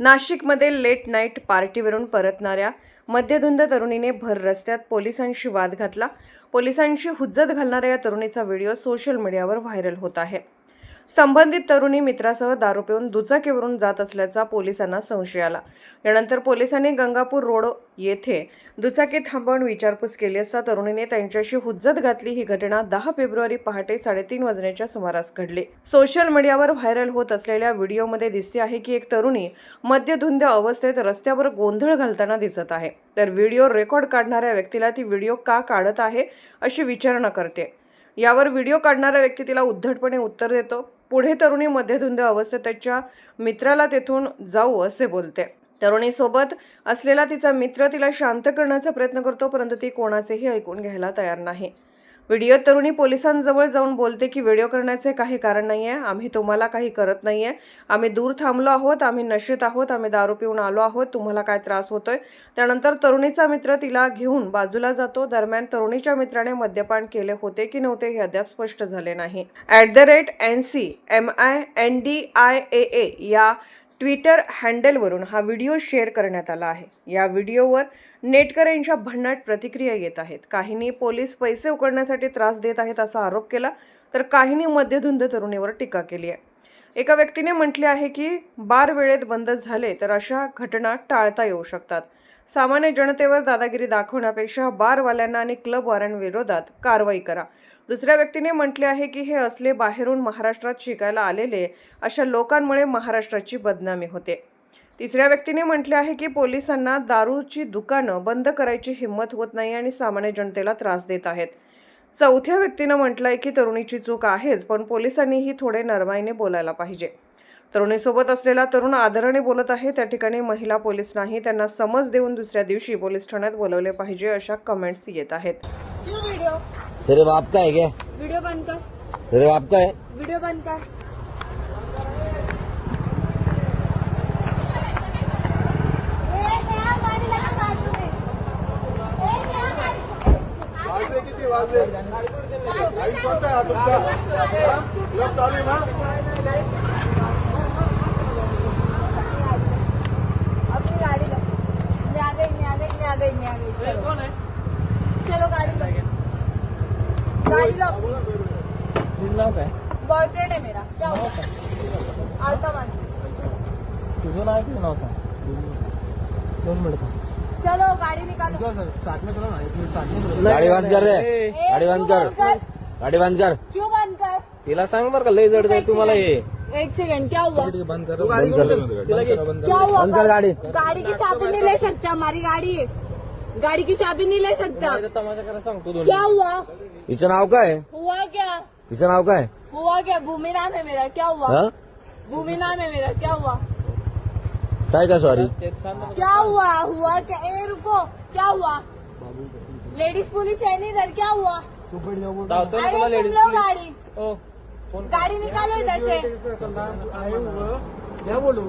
नाशिकमध्ये late night पार्टीवरून परतणाऱ्या मध्यधुंद तरुणीने भर रस्त्यात पोलिसांशी वाद घातला. पोलिसांशी हुज्जत घालणाऱ्या या तरुणीचा व्हिडिओ सोशल मीडियावर व्हायरल होत आहे. संबंधित तरुणी मित्रासह दारू पिऊन दुचाकीवरून जात असल्याचा पोलिसांना संशय आला. यानंतर पोलिसांनी गंगापूर रोड येथे दुचाकी थांबवून विचारपूस केली असता तरुणीने त्यांच्याशी हुज्जत घातली. ही घटना दहा फेब्रुवारी पहाटे साडेतीन वाजण्याच्या सुमारास घडली. सोशल मीडियावर व्हायरल होत असलेल्या व्हिडिओमध्ये दिसते आहे की एक तरुणी मद्यधुंद अवस्थेत रस्त्यावर गोंधळ घालताना दिसत आहे. तर व्हिडिओ रेकॉर्ड काढणाऱ्या व्यक्तीला ती व्हिडिओ का काढत आहे अशी विचारणा करते. यावर व्हिडिओ काढणारा व्यक्ती तिला उद्धटपणे उत्तर देतो. पुढे तरुणी मध्यधुंद अवस्थेत त्याच्या मित्राला तेथून जाऊ असे बोलते. तरुणीसोबत असलेला तिचा मित्र तिला शांत करण्याचा प्रयत्न करतो परंतु ती कोणाचेही ऐकून घ्यायला तयार नाही. व्हिडिओ तरुणी पोलिसांजवळ जाऊन बोलते की व्हिडिओ करण्याचे काही कारण नाही आहे आम्ही तुम्हाला काही करत नाही आहे आम्ही दूर थांबलो आहोत आम्ही नशेत आहोत आम्ही दारू पिऊन आलो आहोत तुम्हाला काय त्रास होतोय? त्यानंतर तरुणीचा मित्र तिला घेऊन बाजूला जातो. दरम्यान तरुणीच्या मित्राने मद्यपान केले होते की नव्हते हे अद्याप स्पष्ट झाले नाही. At the rate N C M I N D I A A या ट्विटर हँडलवरून हा व्हिडिओ शेअर करण्यात आला आहे. या व्हिडिओवर नेटकऱ्यांच्या भन्नाट प्रतिक्रिया येत आहेत. काहींनी पोलीस पैसे उकडण्यासाठी त्रास देत आहेत असा आरोप केला तर काहींनी मध्यधुंद तरुणीवर टीका केली आहे. एका व्यक्तीने म्हटले आहे की बार वेळेत बंद झाले तर अशा घटना टाळता येऊ शकतात. सामान्य जनतेवर दादागिरी दाखवण्यापेक्षा बारवाल्यांना आणि क्लबवाल्यांविरोधात कारवाई करा. दुसऱ्या व्यक्तीने म्हटले आहे की हे असले बाहेरून महाराष्ट्रात शिकायला आलेले अशा लोकांमुळे महाराष्ट्राची बदनामी होते. तिसऱ्या व्यक्तीने म्हटले आहे की पोलिसांना दारूची दुकानं बंद करायची हिंमत होत नाही आणि सामान्य जनतेला त्रास देत आहेत. चौथ्या व्यक्तीनं म्हटलंय की तरुणीची चूक आहेच पण पोलिसांनीही थोडे नरमाईने बोलायला पाहिजे. तरुणीसोबत असलेला तरुण आदराने बोलत आहे. त्या ठिकाणी महिला पोलीस नाही त्यांना समज देऊन दुसऱ्या दिवशी पोलीस ठाण्यात बोलवले पाहिजे अशा कमेंट्स येत आहेत. तेरे बाप का है क्या? वीडियो बंद कर. तेरे बाप का है? वीडियो बंद कर वाजले किती वाजले गाडी कोणता आहे हा तुमचा क्लब चालू ना गाड़ी है चलो गाड़ी लो गाड़ी लो बॉयफ्रेंड आहे मेरा क्या हुआ आता मान तुझं नाव किती नाव सांग दोन मिनिट चलो गाड़ी निकालो। साथ में चलो ना एक मिनिट साथ में गाडी बंद कर रे गाडी बंद कर गाडी बंद कर। क्यों बंद कर? तिला सांग बरं का लय जड जाईल तुम्हाला हे. एक सेकंड क्या हुआ? बंद कर बंद कर. तिला घे. क्या हुआ? बंद कर गाड़ी. गाड़ी की चाबी नहीं ले सकता हमारी गाड़ी। है गाड़ी की चाबी नहीं ले सकता। माझा तमाशा करा सांगतो दोन क्या हुआ? हिचं नाव काय? हुआ क्या? हिचं नाव काय? आहे? हुआ क्या? भूमि नाम है मेरा क्या हुआ? हा? भूमि नाम है मेरा क्या हुआ? काय का सॉरी. क्या हुआ? हुआ क्या? ए रुको। क्या हुआ? लेडीज पुलिस है नहीं इधर क्या हुआ? धावतो ना अरे तुला तुम लेडीज लोग गाड़ी। हो फोन गाड़ी निकालो इधर से। क्या बोलू?